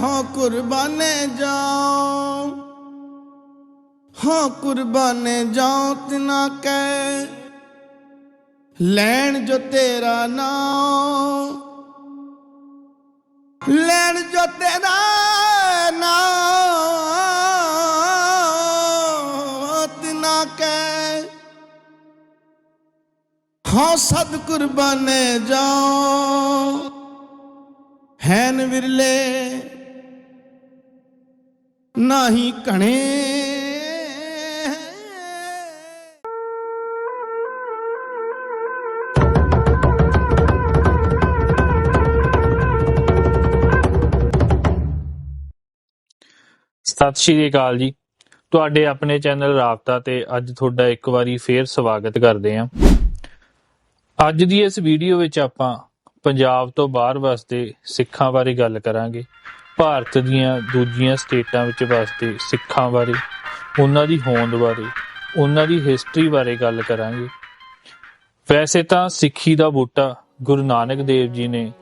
ਹਾਂ ਕੁਰਬਾਨੇ ਜਾਓ ਹਾਂ ਕੁਰਬਾਨੇ ਜਾਓ ਤਿਨਾ ਕੈ। ਲੈਣ ਜੋ ਤੇਰਾ ਨਾਮ ਲੈਣ ਜੋ ਤੇਰਾ ਨਾਮ ਤਿਨਾ ਕੈ। ਹਾਂ ਸਦ ਕੁਰਬਾਨੇ ਜਾਓ ਹੈਨ ਵਿਰਲੇ, ਨਾਹੀ ਕਣੇ ਸਤਿ ਸ਼੍ਰੀ ਅਕਾਲ ਜੀ। ਤੁਹਾਡੇ ਆਪਣੇ ਚੈਨਲ ਰਾਬਤਾ ਤੇ ਅੱਜ ਤੁਹਾਡਾ ਇੱਕ ਵਾਰੀ ਫੇਰ ਸਵਾਗਤ ਕਰਦੇ ਹਾਂ। ਅੱਜ ਦੀ ਇਸ ਵੀਡੀਓ ਵਿੱਚ ਆਪਾਂ ਪੰਜਾਬ ਤੋਂ ਬਾਹਰ ਵਸਦੇ ਸਿੱਖਾਂ ਬਾਰੇ ਗੱਲ ਕਰਾਂਗੇ। ਭਾਰਤ ਦੀਆਂ ਦੂਜੀਆਂ ਸਟੇਟਾਂ ਵਿੱਚ ਵਸਦੇ ਸਿੱਖਾਂ ਬਾਰੇ, ਉਹਨਾਂ ਦੀ ਹੋਂਦ ਬਾਰੇ, ਉਹਨਾਂ ਦੀ ਹਿਸਟਰੀ ਬਾਰੇ ਗੱਲ ਕਰਾਂਗੇ। ਵੈਸੇ ਤਾਂ ਸਿੱਖੀ ਦਾ ਬੂਟਾ ਗੁਰੂ ਨਾਨਕ ਦੇਵ ਜੀ ਨੇ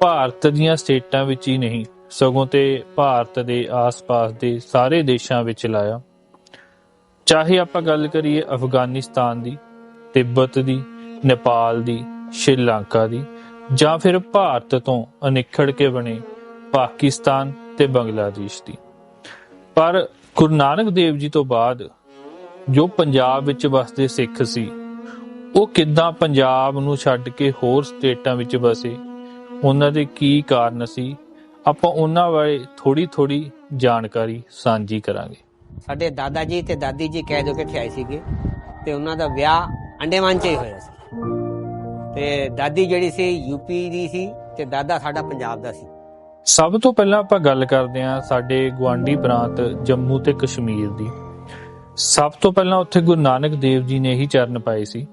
ਭਾਰਤ ਦੀਆਂ ਸਟੇਟਾਂ ਵਿੱਚ ਹੀ ਨਹੀਂ, ਸਗੋਂ ਤੇ ਭਾਰਤ ਦੇ ਆਸ-ਪਾਸ ਦੇ ਸਾਰੇ ਦੇਸ਼ਾਂ ਵਿੱਚ ਲਾਇਆ। ਚਾਹੇ ਆਪਾਂ ਗੱਲ ਕਰੀਏ ਅਫਗਾਨਿਸਤਾਨ ਦੀ, ਤਿੱਬਤ ਦੀ, ਨੇਪਾਲ ਦੀ, ਸ਼੍ਰੀਲੰਕਾ ਦੀ ਜਾਂ ਫਿਰ ਭਾਰਤ ਤੋਂ ਅਨਿਖੜ ਕੇ ਬਣੇ ਪਾਕਿਸਤਾਨ ਤੇ ਬੰਗਲਾਦੇਸ਼ ਦੀ। ਪਰ ਗੁਰੂ ਨਾਨਕ ਦੇਵ ਜੀ ਤੋਂ ਬਾਅਦ ਜੋ ਪੰਜਾਬ ਵਿੱਚ ਵਸਦੇ ਸਿੱਖ ਸੀ, ਉਹ ਕਿੱਦਾਂ ਪੰਜਾਬ ਨੂੰ ਛੱਡ ਕੇ ਹੋਰ ਸਟੇਟਾਂ ਵਿੱਚ ਵਸੇ, ਉਹਨਾਂ ਦੇ ਕੀ ਕਾਰਨ ਸੀ, ਆਪਾਂ ਉਹਨਾਂ ਬਾਰੇ ਥੋੜੀ ਥੋੜੀ ਜਾਣਕਾਰੀ ਸਾਂਝੀ ਕਰਾਂਗੇ। ਸਾਡੇ ਦਾਦਾ ਜੀ ਤੇ ਦਾਦੀ ਜੀ ਕਹਿ ਦੋ ਕੇ ਆਏ ਸੀਗੇ ਤੇ ਉਹਨਾਂ ਦਾ ਵਿਆਹ ਅੰਡੇਮਾਨ 'ਚ ਹੀ ਹੋਇਆ ਸੀ। ਤੇ ਦਾਦੀ ਜਿਹੜੀ ਸੀ ਯੂਪੀ ਦੀ ਸੀ ਤੇ ਦਾਦਾ ਸਾਡਾ ਪੰਜਾਬ ਦਾ ਸੀ। ਸਭ ਤੋਂ ਪਹਿਲਾਂ ਆਪਾਂ ਗੱਲ ਕਰਦੇ ਹਾਂ ਸਾਡੇ ਗਵਾਂਢੀ ਪ੍ਰਾਂਤ ਜੰਮੂ ਤੇ ਕਸ਼ਮੀਰ ਦੀ। ਸਭ ਤੋਂ ਪਹਿਲਾਂ ਉੱਥੇ ਗੁਰੂ ਨਾਨਕ ਦੇਵ ਜੀ ਨੇ ਹੀ ਚਰਨ ਪਾਏ ਸੀ।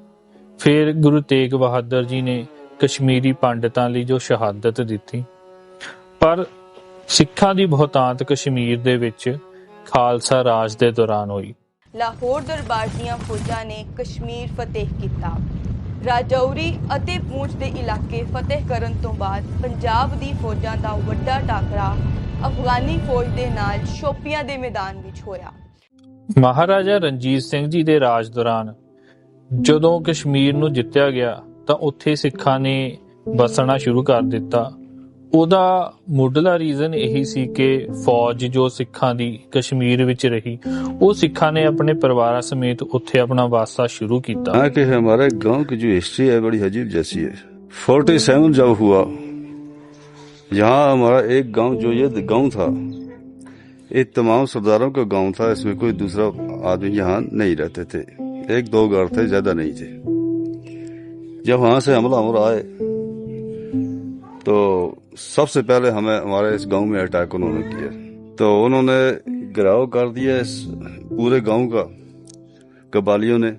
ਫਿਰ ਗੁਰੂ ਤੇਗ ਬਹਾਦਰ ਜੀ ਨੇ ਕਸ਼ਮੀਰੀ ਪੰਡਤਾਂ ਲਈ ਜੋ ਸ਼ਹਾਦਤ ਦਿੱਤੀ। ਪਰ ਸਿੱਖਾਂ ਦੀ ਬਹੁਤਾਂਤ ਕਸ਼ਮੀਰ ਦੇ ਵਿੱਚ ਖਾਲਸਾ ਰਾਜ ਦੇ ਦੌਰਾਨ ਹੋਈ। ਲਾਹੌਰ ਦਰਬਾਰ ਦੀਆਂ ਫੌਜਾਂ ਨੇ ਕਸ਼ਮੀਰ ਫਤਿਹ ਕੀਤਾ। ਰਾਜੌਰੀ ਅਤੇ ਪੂੰਛ ਦੇ ਇਲਾਕੇ ਫਤਿਹ ਕਰਨ ਤੋਂ ਬਾਅਦ ਪੰਜਾਬ ਦੀ ਫੌਜਾਂ ਦਾ ਵੱਡਾ ਟਾਕਰਾ ਅਫਗਾਨੀ ਫੌਜ ਦੇ ਨਾਲ ਸ਼ੋਪੀਆਂ ਦੇ ਮੈਦਾਨ ਵਿੱਚ ਹੋਇਆ। ਮਹਾਰਾਜਾ ਰਣਜੀਤ ਸਿੰਘ ਜੀ ਦੇ ਰਾਜ ਦੌਰਾਨ ਜਦੋਂ ਕਸ਼ਮੀਰ ਨੂੰ ਜਿੱਤਿਆ ਗਿਆ ਤਾਂ ਉੱਥੇ ਸਿੱਖਾਂ ਨੇ ਬਸਣਾ ਸ਼ੁਰੂ ਕਰ ਦਿੱਤਾ। ਉਹਦਾ ਮੁੱਢਲਾ ਰੀਜ਼ਨ ਇਹੀ ਸੀ ਕਿ ਫੌਜ ਜੋ ਸਿੱਖਾਂ ਦੀ ਕਸ਼ਮੀਰ ਵਿੱਚ ਰਹੀ ਉਹ ਸਿੱਖਾਂ ਨੇ ਆਪਣੇ ਪਰਿਵਾਰਾਂ ਸਮੇਤ ਉੱਥੇ ਆਪਣਾ ਵਾਸਾ ਸ਼ੁਰੂ ਕੀਤਾ यहाँ के हमारे गांव की जो हिस्ट्री है बड़ी अजीब जैसी है फोर्टी सेवन जब हुआ यहाँ हमारा एक गांव जो ये गांव था ये तमाम सरदारों का गांव था इसमें कोई दूसरा आदमी यहाँ नहीं रहते थे एक दो घर थे ज्यादा नहीं थे जब वहां से हमला हमला आए तो सबसे पहले हमें हमारे इस गांव में अटैक उन्होंने किया तो उन्होंने गिराव कर दिया इस पूरे गांव का कबालियों ने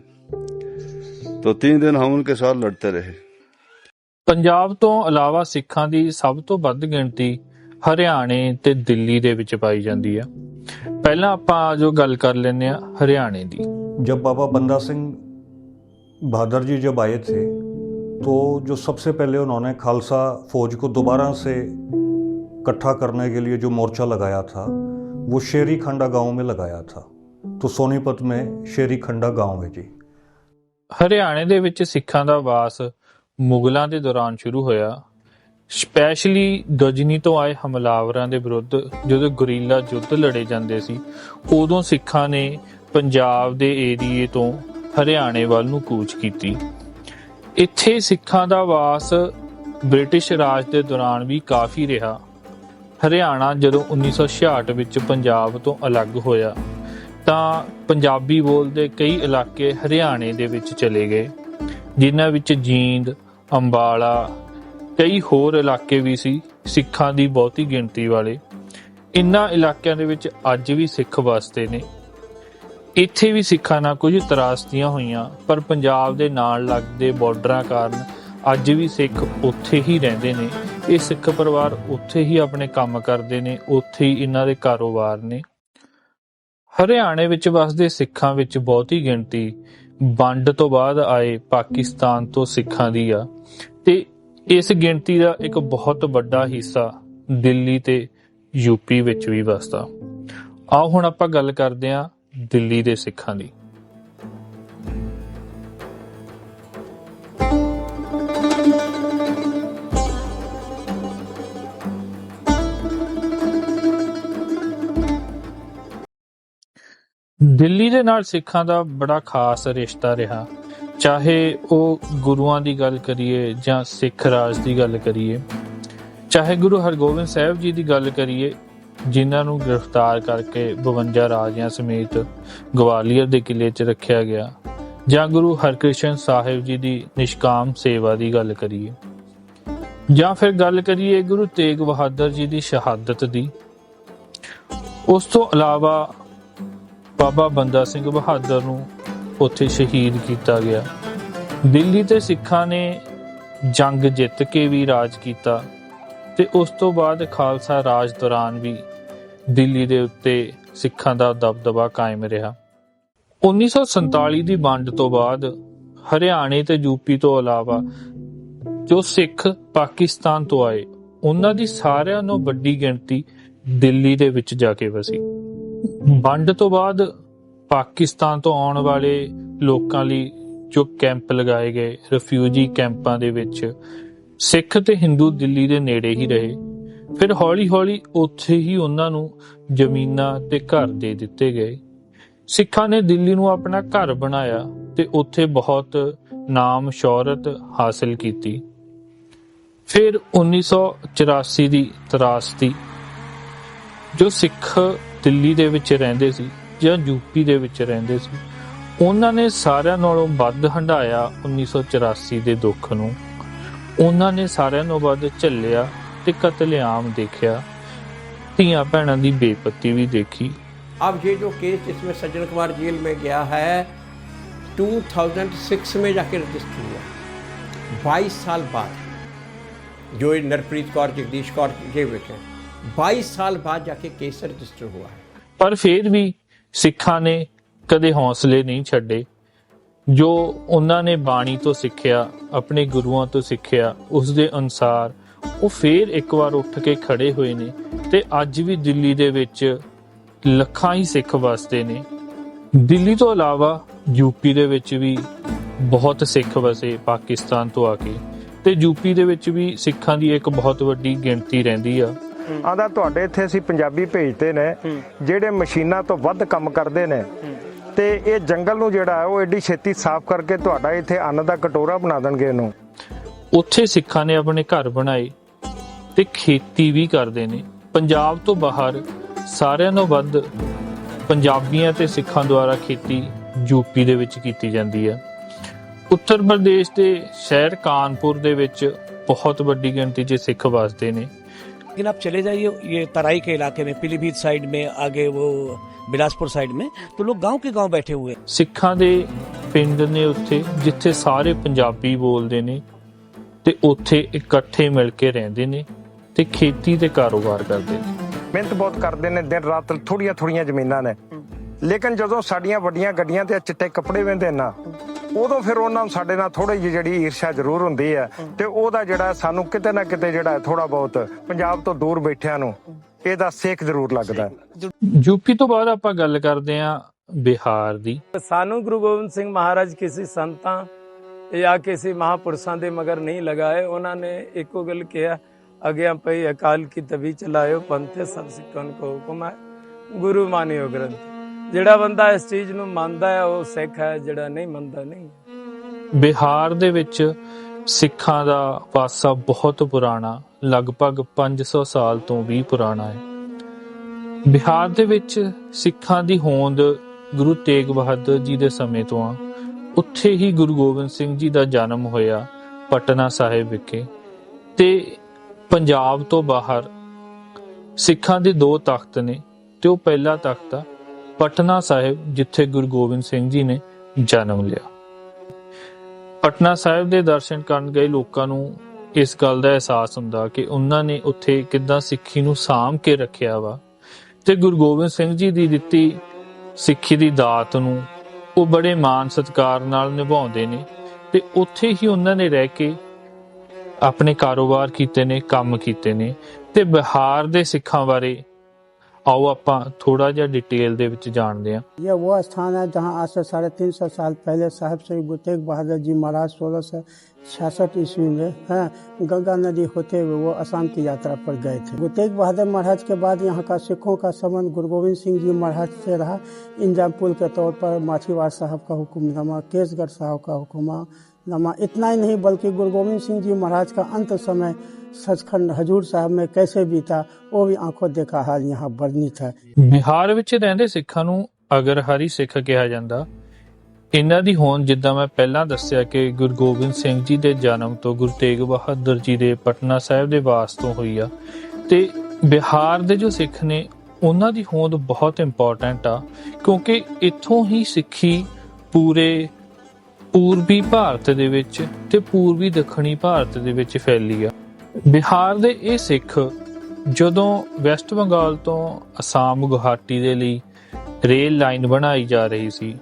तो तीन दिन हम उनके साथ लड़ते रहे ਪੰਜਾਬ ਤੋਂ ਇਲਾਵਾ ਸਿੱਖਾਂ ਦੀ ਸਭ ਤੋਂ ਵੱਧ ਗਿਣਤੀ ਹਰਿਆਣੇ ਤੇ ਦਿੱਲੀ ਦੇ ਵਿੱਚ ਪਾਈ ਜਾਂਦੀ ਆ ਪਹਿਲਾਂ ਆਪਾਂ ਜੋ ਗੱਲ ਕਰ ਲੈਂਦੇ ਆ ਹਰਿਆਣੇ ਦੀ जब बाबा बंदा सिंह बहादुर जी जब आए थे तो जो सबसे पहले उन्होंने खालसा फौज को दोबारा से इकट्ठा करने के लिए जो मोर्चा लगाया था वो शेरी खंडा गांव में लगाया था तो सोनीपत में शेरी खंडा गांव है जी ਹਰਿਆਣੇ ਦੇ ਵਿੱਚ ਸਿੱਖਾਂ ਦਾ ਵਾਸ ਮੁਗਲਾਂ ਦੇ ਦੌਰਾਨ ਸ਼ੁਰੂ ਹੋਇਆ ਸਪੈਸ਼ਲੀ ਗਜਨੀ ਤੋਂ ਆਏ ਹਮਲਾਵਰਾਂ ਦੇ ਵਿਰੁੱਧ ਜਦੋਂ ਗੁਰੀਲਾ ਯੁੱਧ ਲੜੇ ਜਾਂਦੇ ਸੀ ਉਦੋਂ ਸਿੱਖਾਂ ਨੇ ਪੰਜਾਬ ਦੇ ਏਰੀਏ ਤੋਂ ਹਰਿਆਣੇ ਵੱਲ ਨੂੰ ਕੂਚ ਕੀਤੀ ਇੱਥੇ ਸਿੱਖਾਂ ਦਾ ਵਾਸ ਬ੍ਰਿਟਿਸ਼ ਰਾਜ ਦੇ ਦੌਰਾਨ ਵੀ ਕਾਫੀ ਰਿਹਾ। ਹਰਿਆਣਾ ਜਦੋਂ 1966 ਵਿੱਚ ਪੰਜਾਬ ਤੋਂ ਅਲੱਗ ਹੋਇਆ, ਤਾਂ ਪੰਜਾਬੀ ਬੋਲਦੇ ਕਈ ਇਲਾਕੇ ਹਰਿਆਣੇ ਦੇ ਵਿੱਚ ਚਲੇ ਗਏ, ਜਿਨ੍ਹਾਂ ਵਿੱਚ ਜੀਂਦ, ਅੰਬਾਲਾ, ਕਈ ਹੋਰ ਇਲਾਕੇ ਵੀ ਸੀ, ਸਿੱਖਾਂ ਦੀ ਬਹੁਤੀ ਗਿਣਤੀ ਵਾਲੇ। ਇਨ੍ਹਾਂ ਇਲਾਕਿਆਂ ਦੇ ਵਿੱਚ ਅੱਜ ਵੀ ਸਿੱਖ ਵਸਦੇ ਨੇ। ਇੱਥੇ ਵੀ ਸਿੱਖਾਂ ਨਾਲ ਕੁਝ ਤਰਾਸਦੀਆਂ ਹੋਈਆਂ, ਪਰ ਪੰਜਾਬ ਦੇ ਨਾਲ ਲੱਗਦੇ ਬਾਰਡਰਾਂ ਕਾਰਨ ਅੱਜ ਵੀ ਸਿੱਖ ਉੱਥੇ ਹੀ ਰਹਿੰਦੇ ਨੇ। ਇਹ ਸਿੱਖ ਪਰਿਵਾਰ ਉੱਥੇ ਹੀ ਆਪਣੇ ਕੰਮ ਕਰਦੇ ਨੇ, ਉੱਥੇ ਹੀ ਇਹਨਾਂ ਦੇ ਕਾਰੋਬਾਰ ਨੇ। ਹਰਿਆਣੇ ਵਿੱਚ ਵਸਦੇ ਸਿੱਖਾਂ ਵਿੱਚ ਬਹੁਤੀ ਗਿਣਤੀ ਵੰਡ ਤੋਂ ਬਾਅਦ ਆਏ ਪਾਕਿਸਤਾਨ ਤੋਂ ਸਿੱਖਾਂ ਦੀ ਆ। ਤੇ ਇਸ ਗਿਣਤੀ ਦਾ ਇੱਕ ਬਹੁਤ ਵੱਡਾ ਹਿੱਸਾ ਦਿੱਲੀ ਤੇ ਯੂਪੀ ਵਿੱਚ ਵੀ ਵਸਦਾ। ਆਓ ਹੁਣ ਆਪਾਂ ਗੱਲ ਕਰਦੇ ਹਾਂ ਦਿੱਲੀ ਦੇ ਸਿੱਖਾਂ ਦੀ। ਦਿੱਲੀ ਦੇ ਨਾਲ ਸਿੱਖਾਂ ਦਾ ਬੜਾ ਖਾਸ ਰਿਸ਼ਤਾ ਰਿਹਾ। ਚਾਹੇ ਉਹ ਗੁਰੂਆਂ ਦੀ ਗੱਲ ਕਰੀਏ ਜਾਂ ਸਿੱਖ ਰਾਜ ਦੀ ਗੱਲ ਕਰੀਏ। ਚਾਹੇ ਗੁਰੂ ਹਰਗੋਬਿੰਦ ਸਾਹਿਬ ਜੀ ਦੀ ਗੱਲ ਕਰੀਏ ਜਿਨ੍ਹਾਂ ਨੂੰ ਗ੍ਰਿਫਤਾਰ ਕਰਕੇ 52 ਰਾਜਿਆਂ ਸਮੇਤ ਗਵਾਲੀਅਰ ਦੇ ਕਿਲੇ 'ਚ ਰੱਖਿਆ ਗਿਆ। ਜਾਂ ਗੁਰੂ ਹਰਕ੍ਰਿਸ਼ਨ ਸਾਹਿਬ ਜੀ ਦੀ ਨਿਸ਼ਕਾਮ ਸੇਵਾ ਦੀ ਗੱਲ ਕਰੀਏ। ਜਾਂ ਫਿਰ ਗੱਲ ਕਰੀਏ ਗੁਰੂ ਤੇਗ ਬਹਾਦਰ ਜੀ ਦੀ ਸ਼ਹਾਦਤ ਦੀ। ਉਸ ਤੋਂ ਇਲਾਵਾ ਬਾਬਾ ਬੰਦਾ ਸਿੰਘ ਬਹਾਦਰ ਨੂੰ ਉੱਥੇ ਸ਼ਹੀਦ ਕੀਤਾ ਗਿਆ। ਦਿੱਲੀ ਤੇ ਸਿੱਖਾਂ ਨੇ ਜੰਗ ਜਿੱਤ ਕੇ ਵੀ ਰਾਜ ਕੀਤਾ ਤੇ ਉਸ ਤੋਂ ਬਾਅਦ ਖਾਲਸਾ ਰਾਜ ਦੌਰਾਨ ਵੀ ਦਿੱਲੀ ਦੇ ਉੱਤੇ ਸਿੱਖਾਂ ਦਾ ਦਬਦਬਾ ਕਾਇਮ ਰਿਹਾ। 1947 ਦੀ ਵੰਡ ਤੋਂ ਬਾਅਦ ਹਰਿਆਣੇ ਤੇ ਯੂਪੀ ਤੋਂ ਇਲਾਵਾ ਜੋ ਸਿੱਖ ਪਾਕਿਸਤਾਨ ਤੋਂ ਆਏ, ਉਹਨਾਂ ਦੀ ਸਾਰਿਆਂ ਨੂੰ ਵੱਡੀ ਗਿਣਤੀ ਦਿੱਲੀ ਦੇ ਵਿੱਚ ਜਾ ਕੇ ਵਸੀ। ਵੰਡ ਤੋਂ ਬਾਅਦ ਪਾਕਿਸਤਾਨ ਤੋਂ ਆਉਣ ਵਾਲੇ ਲੋਕਾਂ ਲਈ ਜੋ ਕੈਂਪ ਲਗਾਏ ਗਏ, ਰਿਫਿਊਜੀ ਕੈਂਪਾਂ ਦੇ ਵਿੱਚ ਸਿੱਖ ਤੇ ਹਿੰਦੂ ਦਿੱਲੀ ਦੇ ਨੇੜੇ ਹੀ ਰਹੇ। ਫਿਰ ਹੌਲੀ-ਹੌਲੀ ਉੱਥੇ ਹੀ ਉਹਨਾਂ ਨੂੰ ਜ਼ਮੀਨਾਂ ਤੇ ਘਰ ਦੇ ਦਿੱਤੇ ਗਏ। ਸਿੱਖਾਂ ਨੇ ਦਿੱਲੀ ਨੂੰ ਆਪਣਾ ਘਰ ਬਣਾਇਆ ਤੇ ਉੱਥੇ ਬਹੁਤ ਨਾਮ ਸ਼ੌਹਰਤ ਹਾਸਲ ਕੀਤੀ। ਫਿਰ 1984 ਦੀ ਤਰਾਸਦੀ, ਜੋ ਸਿੱਖ ਦਿੱਲੀ ਦੇ ਵਿੱਚ ਰਹਿੰਦੇ ਸੀ ਜਾਂ ਯੂਪੀ ਦੇ ਵਿੱਚ ਰਹਿੰਦੇ ਸੀ, ਉਹਨਾਂ ਨੇ ਸਾਰਿਆਂ ਨਾਲੋਂ ਵੱਧ ਹੰਡਾਇਆ 1984 ਦੇ ਦੁੱਖ ਨੂੰ। ਉਹਨਾਂ ਨੇ ਸਾਰਿਆਂ ਨਾਲੋਂ ਵੱਧ ਝੱਲਿਆ ਤੇ ਕਤਲੇਆਮ ਦੇਖਿਆ ਧੀਆਂ ਭੈਣਾਂ ਦੀ ਬੇਪਤੀ ਵੀ ਦੇਖੀ अब ये जो केस जिसमें सज्जन कुमार जेल में गया है 2006 में जाके रजिस्टर हुआ 22 साल बाद जो ये नरप्रीत कौर जगदीश कौर ये विके 22 साल बाद जाके केस रजिस्टर हुआ है ਪਰ ਫਿਰ ਵੀ ਸਿੱਖਾਂ ਨੇ ਕਦੇ ਹੌਸਲੇ ਨਹੀਂ ਛੱਡੇ ਜੋ ਉਹਨਾਂ ਨੇ ਬਾਣੀ ਤੋਂ ਸਿੱਖਿਆ ਆਪਣੇ ਗੁਰੂਆਂ ਤੋਂ ਸਿੱਖਿਆ ਉਸ ਦੇ ਅਨੁਸਾਰ ਉਹ ਫੇਰ ਇੱਕ ਵਾਰ ਉੱਠ ਕੇ ਖੜੇ ਹੋਏ ਨੇ ਤੇ ਅੱਜ ਵੀ ਦਿੱਲੀ ਦੇ ਵਿੱਚ ਲੱਖਾਂ ਹੀ ਸਿੱਖ ਵਸਦੇ ਨੇ। ਦਿੱਲੀ ਤੋਂ ਇਲਾਵਾ ਯੂਪੀ ਦੇ ਵਿੱਚ ਵੀ ਬਹੁਤ ਸਿੱਖ ਵਸੇ ਪਾਕਿਸਤਾਨ ਤੋਂ ਆ ਕੇ ਤੇ ਯੂਪੀ ਦੇ ਵਿੱਚ ਵੀ ਸਿੱਖਾਂ ਦੀ ਇੱਕ ਬਹੁਤ ਵੱਡੀ ਗਿਣਤੀ ਰਹਿੰਦੀ ਆ। ਆਂਦਾ ਤੁਹਾਡੇ ਇੱਥੇ ਅਸੀਂ ਪੰਜਾਬੀ ਭੇਜਦੇ ਨੇ ਜਿਹੜੇ ਮਸ਼ੀਨਾਂ ਤੋਂ ਵੱਧ ਕੰਮ ਕਰਦੇ ਨੇ। ਤੇ ਇਹ ਜੰਗਲ ਨੂੰ ਜਿਹੜਾ ਹੈ ਉਹ ਐਡੀ ਛੇਤੀ ਸਾਫ਼ ਕਰਕੇ ਤੁਹਾਡਾ ਇੱਥੇ ਅੰਨ ਦਾ ਕਟੋਰਾ ਬਣਾ ਦੇਣਗੇ ਇਹਨੂੰ। ਉੱਥੇ ਸਿੱਖਾਂ ਨੇ ਆਪਣੇ ਘਰ ਬਣਾਏ ਤੇ ਖੇਤੀ ਵੀ ਕਰਦੇ ਨੇ ਪੰਜਾਬ ਤੋਂ ਬਾਹਰ ਸਾਰਿਆਂ ਨਾਲੋਂ ਵੱਧ ਪੰਜਾਬੀਆਂ ਤੇ ਸਿੱਖਾਂ ਦੁਆਰਾ ਖੇਤੀ ਯੂਪੀ ਦੇ ਵਿੱਚ ਕੀਤੀ ਜਾਂਦੀ ਹੈ ਉੱਤਰ ਪ੍ਰਦੇਸ਼ ਦੇ ਸ਼ਹਿਰ ਕਾਨਪੁਰ ਦੇ ਵਿੱਚ ਬਹੁਤ ਵੱਡੀ ਗਿਣਤੀ 'ਚ ਸਿੱਖ ਵਸਦੇ ਨੇ लेकिन आप चले जाइए ये तराई के इलाके में पीलीभीत साइड में आगे वो बिलासपुर साइड में तो लोग गांव के गांव बैठे हुए हैं ਸਿੱਖਾਂ ਦੇ ਪਿੰਡ ਨੇ ਉੱਥੇ ਜਿੱਥੇ ਸਾਰੇ ਪੰਜਾਬੀ ਬੋਲਦੇ ਨੇ ਤੇ ਉੱਥੇ ਇਕੱਠੇ ਮਿਲ ਕੇ ਰਹਿੰਦੇ ਨੇ ਤੇ ਖੇਤੀ ਤੇ ਕਾਰੋਬਾਰ ਕਰਦੇ ਨੇ। ਮਿਹਨਤ ਬਹੁਤ ਕਰਦੇ ਨੇ ਦਿਨ ਰਾਤ ਥੋੜੀਆਂ ਥੋੜੀਆਂ ਜ਼ਮੀਨਾਂ ਨੇ। ਲੇਕਿਨ ਜਦੋਂ ਸਾਡੀਆਂ ਵੱਡੀਆਂ ਗੱਡੀਆਂ ਤੇ ਚਿੱਟੇ ਕੱਪੜੇ ਵਹਿੰਦੇ ਨਾ ਉਦੋਂ ਫਿਰ ਉਹਨਾਂ ਨੂੰ ਸਾਡੇ ਨਾਲ ਥੋੜੀ ਜਿਹੀ ਜਿਹੜੀ ਈਰਸ਼ਾ ਜ਼ਰੂਰ ਹੁੰਦੀ ਹੈ ਤੇ ਉਹਦਾ ਜਿਹੜਾ ਸਾਨੂੰ ਕਿਤੇ ਨਾ ਕਿਤੇ ਜਿਹੜਾ ਥੋੜਾ ਬਹੁਤ ਪੰਜਾਬ ਤੋਂ ਦੂਰ ਬੈਠਿਆਂ ਨੂੰ ਇਹਦਾ ਸੇਕ ਜ਼ਰੂਰ ਲੱਗਦਾ ਯੂਪੀ ਤੋਂ ਬਾਅਦ ਆਪਾਂ ਗੱਲ ਕਰਦੇ ਹਾਂ ਬਿਹਾਰ ਦੀ। ਸਾਨੂੰ ਗੁਰੂ ਗੋਬਿੰਦ ਸਿੰਘ ਮਹਾਰਾਜ ਕਿਸੇ ਸੰਤਾਂ ਜਾਂ ਕਿਸੇ ਮਹਾਪੁਰਸ਼ਾਂ ਦੇ ਮਗਰ ਨਹੀਂ ਲਗਾਏ, ਉਹਨਾਂ ਨੇ ਇੱਕੋ ਗੱਲ ਕਿਹਾ ਅਗਿਆਂ ਪਈ ਅਕਾਲ ਕੀ ਤਵੀ ਚਲਾਇਓ, ਪੰਥੇ ਸਭ ਸਿੱਖਾਂ ਕੋ ਹੁਕਮ ਹੈ? ਗੁਰੂ ਮਾਨਿਓ ਗ੍ਰੰਥ। ਜਿਹੜਾ ਬੰਦਾ ਇਸ ਚੀਜ਼ ਨੂੰ ਮੰਨਦਾ ਹੈ, ਉਹ ਸਿੱਖ ਹੈ, ਜਿਹੜਾ ਨਹੀਂ ਮੰਨਦਾ ਨਹੀਂ ਬਿਹਾਰ ਦੇ ਵਿੱਚ ਸਿੱਖਾਂ ਦਾ ਵਾਸਾ ਬਹੁਤ ਪੁਰਾਣਾ, ਲਗਭਗ 500 ਸਾਲ ਤੋਂ ਵੀ ਪੁਰਾਣਾ ਹੈ। ਬਿਹਾਰ ਦੇ ਵਿੱਚ ਸਿੱਖਾਂ ਦੀ ਹੋਂਦ ਗੁਰੂ ਤੇਗ ਬਹਾਦਰ ਜੀ ਦੇ ਸਮੇਂ ਤੋਂ ਆ। ਉੱਥੇ ਹੀ ਗੁਰੂ ਗੋਬਿੰਦ ਸਿੰਘ ਜੀ ਦਾ ਜਨਮ ਹੋਇਆ ਪਟਨਾ ਸਾਹਿਬ ਵਿਖੇ। ਤੇ ਪੰਜਾਬ ਤੋਂ ਬਾਹਰ ਸਿੱਖਾਂ ਦੇ ਦੋ ਤਖਤ ਨੇ ਤੇ ਉਹ ਪਹਿਲਾ ਤਖਤ ਆ ਪਟਨਾ ਸਾਹਿਬ, ਜਿੱਥੇ ਗੁਰੂ ਗੋਬਿੰਦ ਸਿੰਘ ਜੀ ਨੇ ਜਨਮ ਲਿਆ। ਪਟਨਾ ਸਾਹਿਬ ਦੇ ਦਰਸ਼ਨ ਕਰਨ ਗਏ ਲੋਕਾਂ ਨੂੰ ਇਸ ਗੱਲ ਦਾ ਅਹਿਸਾਸ ਹੁੰਦਾ ਕਿ ਉਹਨਾਂ ਨੇ ਉੱਥੇ ਕਿੱਦਾਂ ਸਿੱਖੀ ਨੂੰ ਸਾਂਭ ਕੇ ਰੱਖਿਆ ਵਾ। ਤੇ ਗੁਰੂ ਗੋਬਿੰਦ ਸਿੰਘ ਜੀ ਦੀ ਦਿੱਤੀ ਸਿੱਖੀ ਦੀ ਦਾਤ ਨੂੰ ਉਹ ਬੜੇ ਮਾਣ ਸਤਿਕਾਰ ਨਾਲ ਨਿਭਾਉਂਦੇ ਨੇ ਤੇ ਉੱਥੇ ਹੀ ਉਹਨਾਂ ਨੇ ਰਹਿ ਕੇ ਆਪਣੇ ਕਾਰੋਬਾਰ ਕੀਤੇ ਨੇ, ਕੰਮ ਕੀਤੇ ਨੇ ਤੇ ਬਿਹਾਰ ਦੇ ਸਿੱਖਾਂ ਬਾਰੇ ਆਓ ਆਪਾਂ ਥੋੜਾ ਜਿਹਾ ਡਿਟੇਲ ਦੇ ਵਿੱਚ ਜਾਣਦੇ ਹਾਂ ये वो स्थान है जहाँ आज से साढ़े तीन सौ साल पहले साहब श्री गुरु तेग बहादुर जी महाराज सोलह सौ छियासठ ईस्वी में हैं, गंगा नदी होते हुए वो असम की यात्रा पर गए थे गुरु तेग बहादुर महाराज के बाद यहाँ का सिखों का संबंध गुरु गोविंद सिंह जी महाराज से रहा इंजाम पुल के तौर पर माछीवाड़ साहब का हुक्मनामा केसगढ़ साहब का हुक्मनामा इतना ही नहीं बल्कि गुरु गोविंद सिंह जी महाराज का अंत समय सचखंड हजूर साहब में कैसे बीता वो भी आंखों देखा हाल यहाँ वर्णित है ਬਿਹਾਰ ਵਿੱਚ ਰਹਿੰਦੇ ਸਿੱਖਾਂ ਨੂੰ ਅਗਰਹਾਰੀ ਸਿੱਖ ਕਿਹਾ ਜਾਂਦਾ ਇਹਨਾਂ ਦੀ ਹੋਂਦ ਜਿੱਦਾਂ ਮੈਂ ਪਹਿਲਾਂ ਦੱਸਿਆ ਕਿ ਗੁਰੂ ਗੋਬਿੰਦ ਸਿੰਘ ਜੀ ਦੇ ਜਨਮ ਤੋਂ ਗੁਰੂ ਤੇਗ ਬਹਾਦਰ ਜੀ ਦੇ ਪਟਨਾ ਸਾਹਿਬ ਦੇ ਵਾਸ ਤੋਂ ਹੋਈ ਆ ਤੇ ਬਿਹਾਰ ਦੇ ਜੋ ਸਿੱਖ ਨੇ ਉਹਨਾਂ ਦੀ ਹੋਂਦ ਬਹੁਤ ਇੰਪੋਰਟੈਂਟ ਆ ਕਿਉਂਕਿ ਇੱਥੋਂ ਹੀ ਸਿੱਖੀ ਪੂਰੇ ਪੂਰਬੀ ਭਾਰਤ ਦੇ ਵਿੱਚ ਤੇ ਪੂਰਬੀ ਦੱਖਣੀ ਭਾਰਤ ਦੇ ਵਿੱਚ ਫੈਲੀ ਆ। ਬਿਹਾਰ ਦੇ ਇਹ ਸਿੱਖ ਜਦੋਂ ਵੈਸਟ ਬੰਗਾਲ ਤੋਂ ਅਸਾਮ, ਗੁਹਾਟੀ ਦੇ ਲਈ ਰੇਲ ਲਾਈਨ ਬਣਾਈ ਜਾ ਰਹੀ ਸੀ,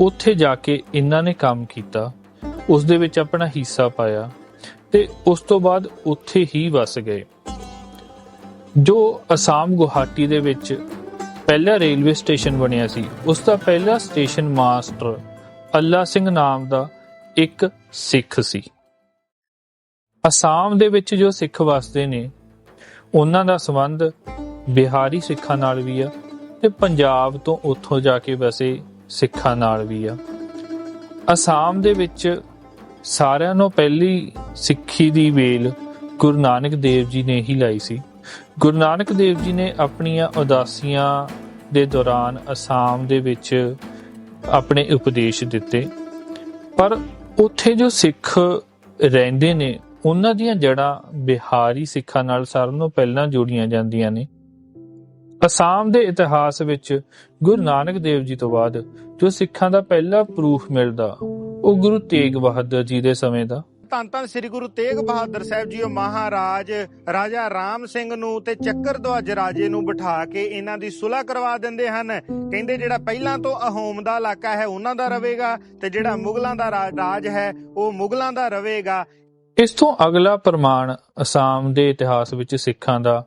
ਉੱਥੇ ਜਾ ਕੇ ਇਹਨਾਂ ਨੇ ਕੰਮ ਕੀਤਾ, ਉਸ ਦੇ ਵਿੱਚ ਆਪਣਾ ਹਿੱਸਾ ਪਾਇਆ ਤੇ ਉਸ ਤੋਂ ਬਾਅਦ ਉੱਥੇ ਹੀ ਵਸ ਗਏ। ਜੋ ਅਸਾਮ, ਗੁਹਾਟੀ ਦੇ ਵਿੱਚ ਪਹਿਲਾ ਰੇਲਵੇ ਸਟੇਸ਼ਨ ਬਣਿਆ ਸੀ, ਉਸ ਦਾ ਪਹਿਲਾ ਸਟੇਸ਼ਨ ਮਾਸਟਰ ਅੱਲਾ ਸਿੰਘ ਨਾਮ ਦਾ ਇੱਕ ਸਿੱਖ ਸੀ। ਅਸਾਮ ਦੇ ਵਿੱਚ ਜੋ ਸਿੱਖ ਵਸਦੇ ਨੇ, ਉਹਨਾਂ ਦਾ ਸੰਬੰਧ ਬਿਹਾਰੀ ਸਿੱਖਾਂ ਨਾਲ ਵੀ ਆ ਤੇ ਪੰਜਾਬ ਤੋਂ ਉੱਥੋਂ ਜਾ ਕੇ ਵਸੇ ਸਿੱਖਾਂ ਨਾਲ ਵੀ ਆ। ਅਸਾਮ ਦੇ ਵਿੱਚ ਸਾਰਿਆਂ ਨੂੰ ਪਹਿਲੀ ਸਿੱਖੀ ਦੀ ਵੇਲ ਗੁਰੂ ਨਾਨਕ ਦੇਵ ਜੀ ਨੇ ਹੀ ਲਾਈ ਸੀ। ਗੁਰੂ ਨਾਨਕ ਦੇਵ ਜੀ ਨੇ ਆਪਣੀਆਂ ਉਦਾਸੀਆਂ ਦੇ ਦੌਰਾਨ ਅਸਾਮ ਦੇ ਵਿੱਚ ਆਪਣੇ ਉਪਦੇਸ਼ ਦਿੱਤੇ। ਪਰ ਉੱਥੇ ਜੋ ਸਿੱਖ ਰਹਿੰਦੇ ਨੇ, ਉਹਨਾਂ ਦੀਆਂ ਜੜ੍ਹਾਂ ਬਿਹਾਰੀ ਸਿੱਖਾਂ ਨਾਲ ਸਾਰਿਆਂ ਨੂੰ ਪਹਿਲਾਂ ਜੋੜੀਆਂ ਜਾਂਦੀਆਂ ਨੇ। ਅਸਾਮ ਦੇ ਇਤਿਹਾਸ ਵਿੱਚ ਗੁਰੂ ਨਾਨਕ ਦੇਵ ਜੀ ਤੋਂ ਬਾਅਦ ਜੋ ਸਿੱਖਾਂ ਦਾ ਪਹਿਲਾ ਪ੍ਰੂਫ ਮਿਲਦਾ, ਉਹ ਗੁਰੂ ਤੇਗ ਬਹਾਦਰ ਜੀ ਦੇ ਸਮੇਂ ਦਾ। ਧੰਨ ਧੰਨ ਸ੍ਰੀ ਗੁਰੂ ਤੇਗ ਬਹਾਦਰ ਸਾਹਿਬ ਜੀਓ ਮਹਾਰਾਜ ਰਾਜਾ ਰਾਮ ਸਿੰਘ ਨੂੰ ਤੇ ਚੱਕਰ ਦਵਾਜ ਰਾਜੇ ਨੂੰ ਬਿਠਾ ਕੇ ਇਹਨਾਂ ਦੀ ਸੁਲ੍ਹਾ ਕਰਵਾ ਦਿੰਦੇ ਹਨ। ਕਹਿੰਦੇ ਜਿਹੜਾ ਪਹਿਲਾਂ ਤੋਂ ਅਹੋਮ ਦਾ ਇਲਾਕਾ ਹੈ ਉਹਨਾਂ ਦਾ ਰਵੇਗਾ ਤੇ ਜਿਹੜਾ ਮੁਗਲਾਂ ਦਾ ਰਾਜ ਹੈ ਉਹ ਮੁਗਲਾਂ ਦਾ ਰਵੇਗਾ ਇਸ ਤੋਂ ਅਗਲਾ ਪ੍ਰਮਾਣ ਅਸਾਮ ਦੇ ਇਤਿਹਾਸ ਵਿੱਚ ਸਿੱਖਾਂ ਦਾ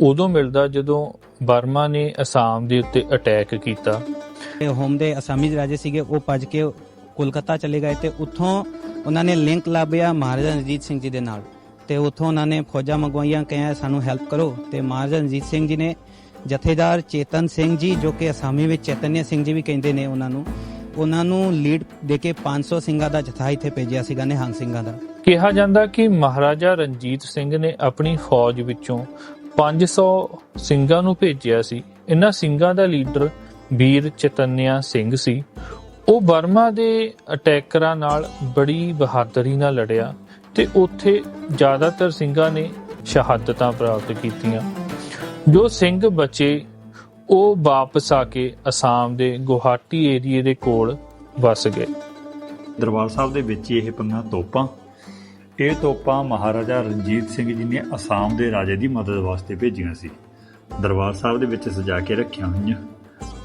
ਉਦੋਂ ਮਿਲਦਾ ਜਦੋਂ ਬਰਮਾ ਨੇ ਅਸਾਮ ਦੇ ਉੱਤੇ ਅਟੈਕ ਕੀਤਾ। ਹੋਮ ਦੇ ਅਸਾਮੀ ਰਾਜੇ ਸੀਗੇ ਉਹ ਭੱਜ ਕੇ ਕੋਲਕਾਤਾ ਚਲੇ ਗਏ ਤੇ ਉੱਥੋਂ ਉਹਨਾਂ ਨੇ ਲਿੰਕ ਲੱਭਿਆ ਮਹਾਰਾਜਾ ਰਣਜੀਤ ਸਿੰਘ ਜੀ ਦੇ ਨਾਲ। ਤੇ ਉੱਥੋਂ ਉਹਨਾਂ ਨੇ ਫੌਜਾਂ ਮੰਗਵਾਈਆਂ, ਕਿਹਾ, ਸਾਨੂੰ ਹੈਲਪ ਕਰੋ। ਤੇ ਮਹਾਰਾਜਾ ਰਣਜੀਤ ਸਿੰਘ ਜੀ ਨੇ ਜਥੇਦਾਰ ਚੇਤਨ ਸਿੰਘ ਜੀ, ਜੋ ਕਿ ਅਸਾਮੀ ਵਿੱਚ ਚੈਤਨਿਆ ਸਿੰਘ ਜੀ ਵੀ ਕਹਿੰਦੇ ਨੇ ਉਹਨਾਂ ਨੂੰ ਉਹਨਾਂ ਨੂੰ ਲੀਡ ਦੇ ਕੇ 500 ਸਿੰਘਾਂ ਦਾ ਜਥਾ ਇੱਥੇ ਭੇਜਿਆ ਸੀਗਾ, ਨਿਹੰਗ ਸਿੰਘਾਂ ਦਾ। ਕਿਹਾ ਜਾਂਦਾ ਕਿ ਮਹਾਰਾਜਾ ਰਣਜੀਤ ਸਿੰਘ ਨੇ ਆਪਣੀ ਫੌਜ ਵਿੱਚੋਂ 500 ਸਿੰਘਾਂ ਨੂੰ ਭੇਜਿਆ ਸੀ। ਇਹਨਾਂ ਸਿੰਘਾਂ ਦਾ ਲੀਡਰ ਵੀਰ ਚਤਨਿਆ ਸਿੰਘ ਸੀ। ਉਹ ਬਰਮਾ ਦੇ ਅਟੈਕਰਾਂ ਨਾਲ ਬੜੀ ਬਹਾਦਰੀ ਨਾਲ ਲੜਿਆ ਤੇ ਉੱਥੇ ਜ਼ਿਆਦਾਤਰ ਸਿੰਘਾਂ ਨੇ ਸ਼ਹਾਦਤਾਂ ਪ੍ਰਾਪਤ ਕੀਤੀਆਂ। ਜੋ ਸਿੰਘ ਬਚੇ, ਉਹ ਵਾਪਸ ਆ ਕੇ ਅਸਾਮ ਦੇ ਗੁਹਾਟੀ ਏਰੀਏ ਦੇ ਕੋਲ ਵਸ ਗਏ। ਦਰਬਾਰ ਸਾਹਿਬ ਦੇ ਵਿੱਚ ਇਹ ਪੰਗਾ ਤੋਪਾਂ। ਇਹ ਤੋਪਾਂ ਮਹਾਰਾਜਾ ਰਣਜੀਤ ਸਿੰਘ ਜੀ ਨੇ ਅਸਾਮ ਦੇ ਰਾਜੇ ਦੀ ਮਦਦ ਵਾਸਤੇ ਭੇਜੀਆਂ ਸੀ। ਦਰਬਾਰ ਸਾਹਿਬ ਦੇ ਵਿੱਚ ਸਜਾ ਕੇ ਰੱਖੀਆਂ ਹੋਈਆਂ।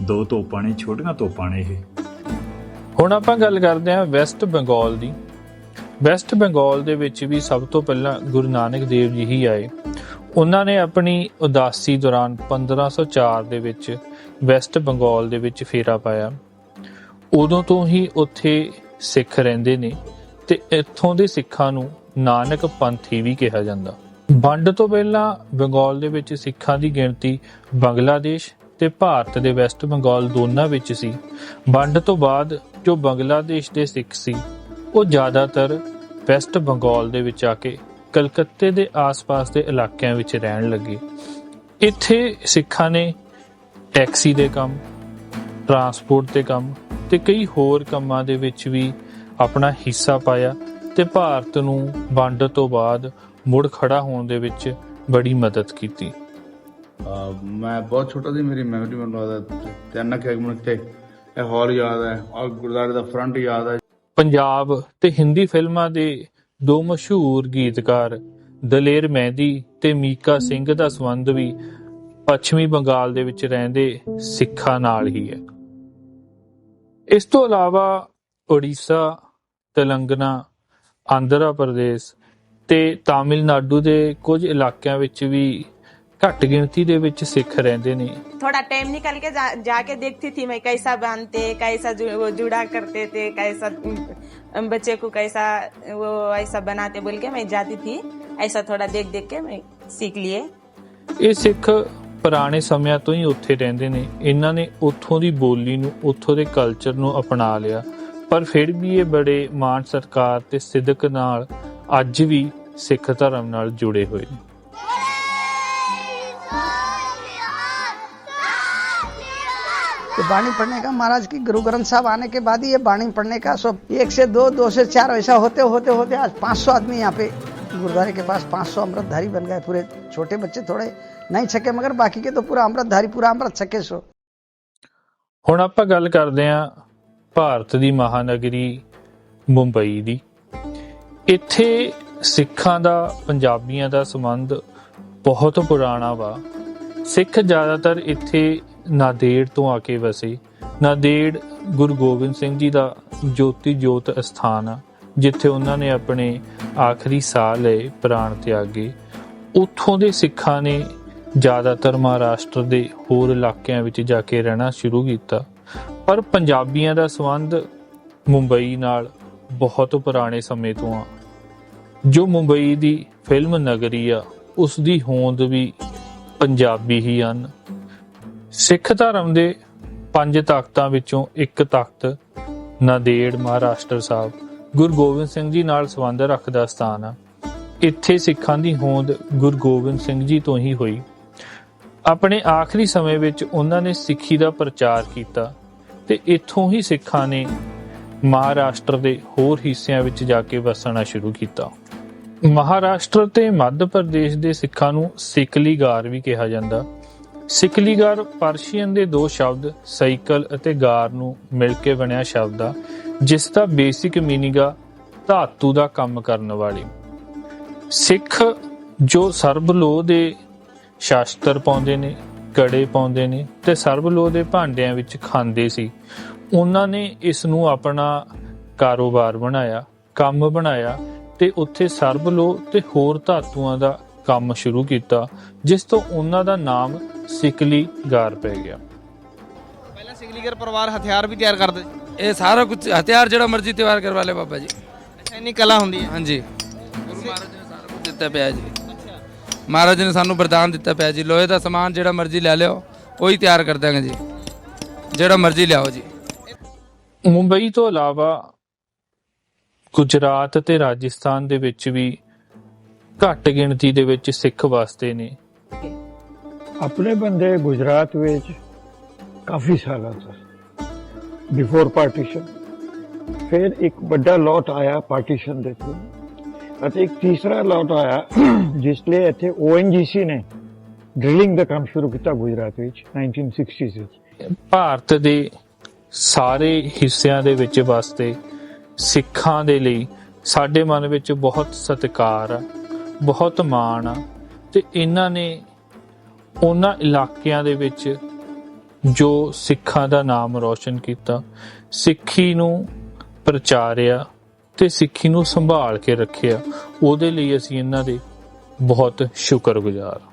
ਦੋ ਤੋਪਾਂ ਨੇ, ਛੋਟੀਆਂ ਤੋਪਾਂ ਨੇ ਇਹ। ਹੁਣ ਆਪਾਂ ਗੱਲ ਕਰਦੇ ਹਾਂ ਵੈਸਟ ਬੰਗਾਲ ਦੀ। ਵੈਸਟ ਬੰਗਾਲ ਦੇ ਵਿੱਚ ਵੀ ਸਭ ਤੋਂ ਪਹਿਲਾਂ ਗੁਰੂ ਨਾਨਕ ਦੇਵ ਜੀ ਹੀ ਆਏ। ਉਹਨਾਂ ਨੇ ਆਪਣੀ ਉਦਾਸੀ ਦੌਰਾਨ 1504 ਦੇ ਵਿੱਚ ਵੈਸਟ ਬੰਗਾਲ ਦੇ ਵਿੱਚ ਫੇਰਾ ਪਾਇਆ। ਉਦੋਂ ਤੋਂ ਹੀ ਉੱਥੇ ਸਿੱਖ ਰਹਿੰਦੇ ਨੇ ਤੇ ਇੱਥੋਂ ਦੇ ਸਿੱਖਾਂ ਨੂੰ ਨਾਨਕ ਪੰਥੀ ਵੀ ਕਿਹਾ ਜਾਂਦਾ। ਵੰਡ ਤੋਂ ਪਹਿਲਾਂ ਬੰਗਾਲ ਦੇ ਵਿੱਚ ਸਿੱਖਾਂ ਦੀ ਗਿਣਤੀ ਬੰਗਲਾਦੇਸ਼ ਤੇ ਭਾਰਤ ਦੇ ਵੈਸਟ ਬੰਗਾਲ ਦੋਨਾਂ ਵਿੱਚ ਸੀ। ਵੰਡ ਤੋਂ ਬਾਅਦ ਜੋ ਬੰਗਲਾਦੇਸ਼ ਦੇ ਸਿੱਖ ਸੀ, ਉਹ ਜ਼ਿਆਦਾਤਰ ਵੈਸਟ ਬੰਗਾਲ ਦੇ ਵਿੱਚ ਆ ਕੇ ਕਲਕੱਤੇ ਦੇ ਆਸ-ਪਾਸ ਦੇ ਇਲਾਕਿਆਂ ਵਿੱਚ ਰਹਿਣ ਲੱਗੇ। ਇੱਥੇ ਸਿੱਖਾਂ ਨੇ ਟੈਕਸੀ ਦੇ ਕੰਮ, ਟਰਾਂਸਪੋਰਟ ਦੇ ਕੰਮ ਤੇ ਕਈ ਹੋਰ ਕੰਮਾਂ ਦੇ ਵਿੱਚ ਵੀ ਆਪਣਾ ਹਿੱਸਾ ਪਾਇਆ ਤੇ ਭਾਰਤ ਨੂੰ ਵੰਡ ਤੋਂ ਬਾਅਦ ਮੁੜ ਖੜਾ ਹੋਣ ਦੇ ਵਿੱਚ ਬੜੀ ਮਦਦ ਕੀਤੀ। ਮੈਂ ਬਹੁਤ ਛੋਟਾ ਸੀ, ਮੇਰੀ ਮੈਮਰੀ ਮੈਨੂੰ ਲੱਗਦਾ ਤਿੰਨ ਕਿ ਮਿੰਟ ਤੇ ਇਹ ਹਾਲ ਯਾਦ ਹੈ, ਔਰ ਗੁਰਦਾਰੇ ਦਾ ਫਰੰਟ ਯਾਦ ਹੈ। ਪੰਜਾਬ ਤੇ ਹਿੰਦੀ ਫਿਲਮਾਂ ਦੇ ਦੋ ਮਸ਼ਹੂਰ ਗੀਤਕਾਰ ਦਲੇਰ ਮਹਿੰਦੀ ਤੇ ਮੀਕਾ ਸਿੰਘ ਦਾ ਸੰਬੰਧ ਵੀ ਪੱਛਮੀ ਬੰਗਾਲ ਦੇ ਵਿੱਚ ਰਹਿੰਦੇ ਸਿੱਖਾਂ ਨਾਲ ਹੀ ਹੈ। ਇਸ ਤੋਂ ਇਲਾਵਾ ਓਡੀਸ਼ਾ ਤੇਲੰਗਾਨਾ, ਆਂਧਰਾ ਪ੍ਰਦੇਸ਼ ਤੇ ਤਾਮਿਲਨਾਡੂ ਦੇ ਕੁਝ ਇਲਾਕਿਆਂ ਵਿੱਚ ਵੀ ਘੱਟ ਗਿਣਤੀ ਦੇ ਵਿੱਚ ਸਿੱਖ ਰਹਿੰਦੇ ਨੇ थोड़ा टाइम निकल के जा, जाके देखती थी मैं कैसा बांधते कैसा जु, वो जुड़ा करते थे कैसा अम, बच्चे को कैसा वो ऐसा बनाते बोल के मैं जाती थी ऐसा थोड़ा देख देख के मैं सीख लिए ਇਹ ਸਿੱਖ ਪੁਰਾਣੇ ਸਮਿਆਂ ਤੋਂ ਹੀ ਉੱਥੇ ਰਹਿੰਦੇ ਨੇ ਇਹਨਾਂ ਨੇ ਉੱਥੋਂ ਦੀ ਬੋਲੀ ਨੂੰ ਉੱਥੋਂ ਦੇ ਕਲਚਰ ਨੂੰ ਅਪਣਾ ਲਿਆ ਪਰ ਫਿਰ ਵੀ ਇਹ ਬੜੇ ਮਾਣ ਸਤਿਕਾਰ ਤੇ ਸਿੱਧਕ ਨਾਲ ਅੱਜ ਵੀ ਸਿੱਖ ਧਰਮ ਨਾਲ ਜੁੜੇ ਹੋਏ ਨੇ ये बाणी पढ़ने का महाराज की गुरु ग्रंथ साहब आने के बाद ही ये बाणी पढ़ने का सब एक से दो दो से चार ऐसा होते होते होते आज 500 आदमी यहाँ पे गुरुद्वारे के पास 500 अमृतधारी बन गए पूरे छोटे बच्चे थोड़े नहीं छके मगर बाकी के तो पूरा अमृतधारी पूरा अमृत छके सो ਹੁਣ ਆਪਾਂ ਗੱਲ ਕਰਦੇ ਹਾਂ ਭਾਰਤ ਦੀ ਮਹਾਨਗਰੀ ਮੁੰਬਈ ਦੀ ਇੱਥੇ ਸਿੱਖਾਂ ਦਾ ਪੰਜਾਬੀਆਂ ਦਾ ਸੰਬੰਧ ਬਹੁਤ ਪੁਰਾਣਾ ਵਾ ਸਿੱਖ ਜ਼ਿਆਦਾਤਰ ਇੱਥੇ ਨਾਦੇੜ ਤੋਂ ਆ ਕੇ ਵਸੇ ਨਾਦੇੜ ਗੁਰੂ ਗੋਬਿੰਦ ਸਿੰਘ ਜੀ ਦਾ ਜੋਤੀ ਜੋਤ ਅਸਥਾਨ ਆ, ਜਿੱਥੇ ਉਹਨਾਂ ਨੇ ਆਪਣੇ ਆਖਰੀ ਸਾਹ ਲਏ ਪ੍ਰਾਣ ਤਿਆਗੇ। ਉੱਥੋਂ ਦੇ ਸਿੱਖਾਂ ਨੇ ਜ਼ਿਆਦਾਤਰ ਮਹਾਰਾਸ਼ਟਰ ਦੇ ਹੋਰ ਇਲਾਕਿਆਂ ਵਿੱਚ ਜਾ ਕੇ ਰਹਿਣਾ ਸ਼ੁਰੂ ਕੀਤਾ। ਪਰ ਪੰਜਾਬੀਆਂ ਦਾ ਸੰਬੰਧ ਮੁੰਬਈ ਨਾਲ ਬਹੁਤ ਪੁਰਾਣੇ ਸਮੇਂ ਤੋਂ ਆ। ਜੋ ਮੁੰਬਈ ਦੀ ਫਿਲਮ ਨਗਰੀ ਆ ਉਸ ਦੀ ਹੋਂਦ ਵੀ ਪੰਜਾਬੀ ਹੀ ਹਨ। ਸਿੱਖ ਧਰਮ ਦੇ ਪੰਜ ਤਾਕਤਾਂ ਵਿੱਚੋਂ ਇੱਕ ਤਾਕਤ ਨਾਦੇੜ ਮਹਾਰਾਸ਼ਟਰ ਸਾਹਿਬ। ਗੁਰੂ ਗੋਬਿੰਦ ਸਿੰਘ ਜੀ ਨਾਲ ਸੰਬੰਧ ਰੱਖਦਾ ਸਥਾਨ ਆ। ਇੱਥੇ ਸਿੱਖਾਂ ਦੀ ਹੋਂਦ ਗੁਰੂ ਗੋਬਿੰਦ ਸਿੰਘ ਜੀ ਤੋਂ ਹੀ ਹੋਈ। ਆਪਣੇ ਆਖਰੀ ਸਮੇਂ ਵਿੱਚ ਉਹਨਾਂ ਨੇ ਸਿੱਖੀ ਦਾ ਪ੍ਰਚਾਰ ਕੀਤਾ ਤੇ ਇੱਥੋਂ ਹੀ ਸਿੱਖਾਂ ਨੇ ਮਹਾਰਾਸ਼ਟਰ ਦੇ ਹੋਰ ਹਿੱਸਿਆਂ ਵਿੱਚ ਜਾ ਕੇ ਵਸਣਾ ਸ਼ੁਰੂ ਕੀਤਾ। ਮਹਾਰਾਸ਼ਟਰ ਤੇ ਮੱਧ ਪ੍ਰਦੇਸ਼ ਦੇ ਸਿੱਖਾਂ ਨੂੰ ਸਿਕਲੀਗਾਰ ਵੀ ਕਿਹਾ ਜਾਂਦਾ। ਸਿਕਲੀਗਾਰ ਪਰਸ਼ੀਅਨ ਦੇ ਦੋ ਸ਼ਬਦ, ਸਾਈਕਲ ਅਤੇ ਗਾਰ ਨੂੰ ਮਿਲ ਕੇ ਬਣਿਆ ਸ਼ਬਦ ਆ, ਜਿਸ ਦਾ ਬੇਸਿਕ ਮੀਨਿੰਗ ਆ ਧਾਤੂ ਦਾ ਕੰਮ ਕਰਨ ਵਾਲੀ। ਸਿੱਖ ਜੋ ਸਰਬਲੋਹ ਦੇ ਸ਼ਾਸਤਰ ਪਾਉਂਦੇ ਨੇ ਕੜੇ ਪਾਉਂਦੇ ਨੇ ਤੇ ਸਰਬਲੋਹ ਦੇ ਭਾਂਡਿਆਂ ਵਿੱਚ ਖਾਂਦੇ ਸੀ, ਉਹਨਾਂ ਨੇ ਇਸ ਨੂੰ ਆਪਣਾ ਕਾਰੋਬਾਰ ਬਣਾਇਆ, ਕੰਮ ਬਣਾਇਆ ਤੇ ਉੱਥੇ ਸਰਬਲੋਹ ਤੇ ਹੋਰ ਧਾਤੂਆਂ ਦਾ ਕੰਮ ਸ਼ੁਰੂ ਕੀਤਾ, ਜਿਸ ਤੋਂ ਉਹਨਾਂ ਦਾ ਨਾਮ ਸਿਕਲੀ ਗਾਰ ਪੈ ਗਿਆ। ਪਹਿਲਾਂ ਸਿਗਲੀਗਰ ਪਰਿਵਾਰ ਹਥਿਆਰ ਵੀ ਤਿਆਰ ਕਰਦੇ ਇਹ ਸਾਰਾ ਕੁਝ ਹਥਿਆਰ ਜਿਹੜਾ ਮਰਜ਼ੀ ਤਿਆਰ ਕਰਵਾ ਲੈ ਬਾਬਾ ਜੀ। ਅੱਛਾ ਇੰਨੀ ਕਲਾ ਹੁੰਦੀ ਹੈ? ਹਾਂਜੀ। ਗੁਰੂ ਮਹਾਰਾਜ ਨੇ ਸਾਰਾ ਕੁਝ ਦਿੱਤਾ ਪਿਆ ਜੀ। ਮਹਾਰਾਜ ਨੇ ਸਾਨੂੰ ਵਰਦਾਨ ਦਿੱਤਾ ਪਿਆ ਜੀ। ਲੋਹੇ ਦਾ ਸਮਾਨ ਜਿਹੜਾ ਮਰਜ਼ੀ ਲੈ ਲਿਓ ਉਹੀ ਤਿਆਰ ਕਰ ਦਾਂਗੇ ਜੀ। ਜਿਹੜਾ ਮਰਜ਼ੀ ਲਿਆਓ ਜੀ। ਮੁੰਬਈ ਤੋਂ ਇਲਾਵਾ ਗੁਜਰਾਤ ਤੇ ਰਾਜਸਥਾਨ ਦੇ ਵਿੱਚ ਵੀ ਘੱਟ ਗਿਣਤੀ ਦੇ ਵਿੱਚ ਸਿੱਖ ਵਸਦੇ ਨੇ। ਆਪਣੇ ਬੰਦੇ ਗੁਜਰਾਤ ਵਿੱਚ ਕਾਫੀ ਸਾਲਾਂ ਤੋਂ ਬਿਫੋਰ ਪਾਰਟੀਸ਼ਨ ਫਿਰ ਇੱਕ ਵੱਡਾ ਲੋਟ ਆਇਆ ਪਾਰਟੀਸ਼ਨ ਦੇ ਥਰੂ ਅਤੇ ਇੱਕ ਤੀਸਰਾ ਲੋਟ ਆਇਆ ਜਿਸ ਲਈ ਇੱਥੇ ONGC ਨੇ ਡ੍ਰਿਲਿੰਗ ਦਾ ਕੰਮ ਸ਼ੁਰੂ ਕੀਤਾ ਗੁਜਰਾਤ ਵਿੱਚ 1960s ਵਿੱਚ। ਭਾਰਤ ਦੇ ਸਾਰੇ ਹਿੱਸਿਆਂ ਦੇ ਵਿੱਚ ਵਸਦੇ ਸਿੱਖਾਂ ਦੇ ਲਈ ਸਾਡੇ ਮਨ ਵਿੱਚ ਬਹੁਤ ਸਤਿਕਾਰ ਆ, ਬਹੁਤ ਮਾਣ ਆ ਤੇ ਇਹਨਾਂ ਨੇ ਉਹਨਾਂ ਇਲਾਕਿਆਂ ਦੇ ਵਿੱਚ ਜੋ ਸਿੱਖਾਂ ਦਾ ਨਾਮ ਰੌਸ਼ਨ ਕੀਤਾ, ਸਿੱਖੀ ਨੂੰ ਪ੍ਰਚਾਰਿਆ ਤੇ ਸਿੱਖੀ ਨੂੰ ਸੰਭਾਲ ਕੇ ਰੱਖਿਆ, ਉਹਦੇ ਲਈ ਅਸੀਂ ਇਹਨਾਂ ਦੇ ਬਹੁਤ ਸ਼ੁਕਰਗੁਜ਼ਾਰ ਹਾਂ।